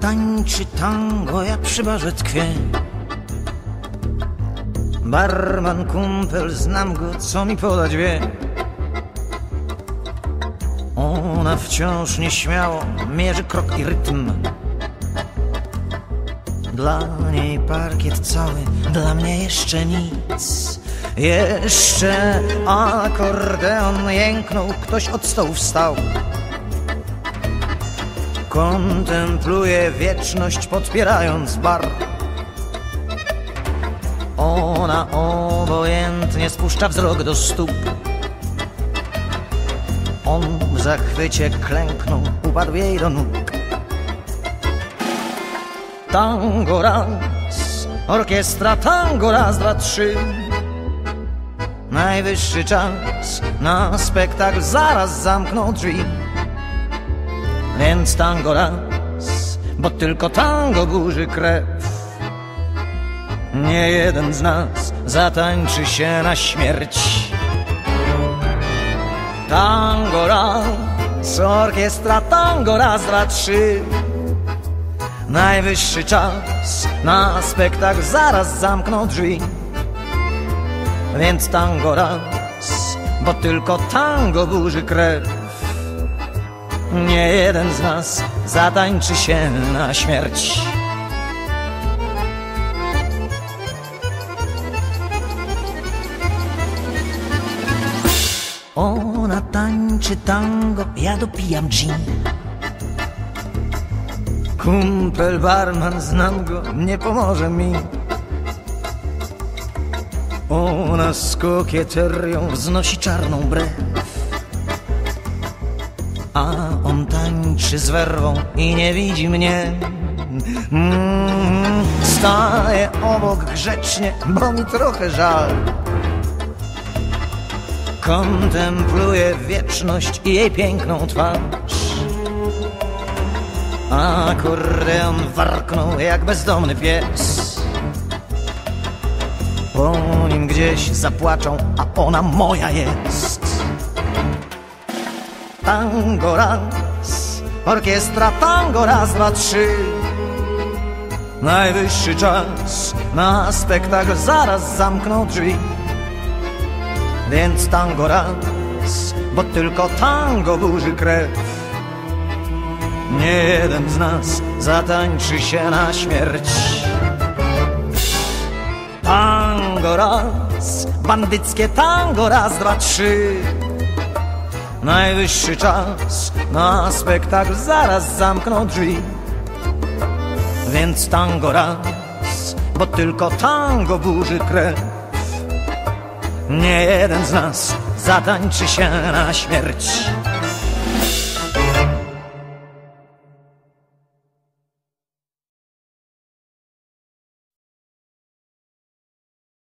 tańczy tango, ja przy barze tkwię. Barman kumpel, znam go, co mi podać wie. Ona wciąż nieśmiało mierzy krok i rytm. Dla niej parkiet cały, dla mnie jeszcze nic. Jeszcze akordeon jęknął, ktoś od stołu wstał. Kontempluje wieczność, podpierając bar. Ona obojętnie spuszcza wzrok do stóp. On w zachwycie klęknął, upadł jej do nóg. Tango raz, orkiestra tango raz, dwa, trzy. Najwyższy czas na spektakl, zaraz zamknął drzwi. Więc tango raz, bo tylko tango burzy krew. Nie jeden z nas zatańczy się na śmierć. Tango raz, orkiestra tango raz, dwa, trzy. Najwyższy czas na spektakl, zaraz zamknął drzwi. Więc tango raz, bo tylko tango burzy krew. Nie jeden z nas zatańczy się na śmierć. Ona tańczy tango, ja dopijam gin. Kumpel barman, znam go, nie pomoże mi. Ona z kokieterią wznosi czarną brew. A on tańczy z werwą i nie widzi mnie. Mm, staję obok grzecznie, bo mi trochę żal. Kontempluję wieczność i jej piękną twarz. Akordeon warknął jak bezdomny pies. Po nim gdzieś zapłaczą, a ona moja jest. Tango raz, orkiestra tango raz, dwa, trzy. Najwyższy czas na spektakl, zaraz zamkną drzwi. Więc tango raz, bo tylko tango burzy krew. Nie jeden z nas zatańczy się na śmierć. Tango raz, bandyckie tango raz, dwa, trzy. Najwyższy czas na spektakl, zaraz zamkną drzwi. Więc tango raz, bo tylko tango burzy krew. Nie jeden z nas zatańczy się na śmierć.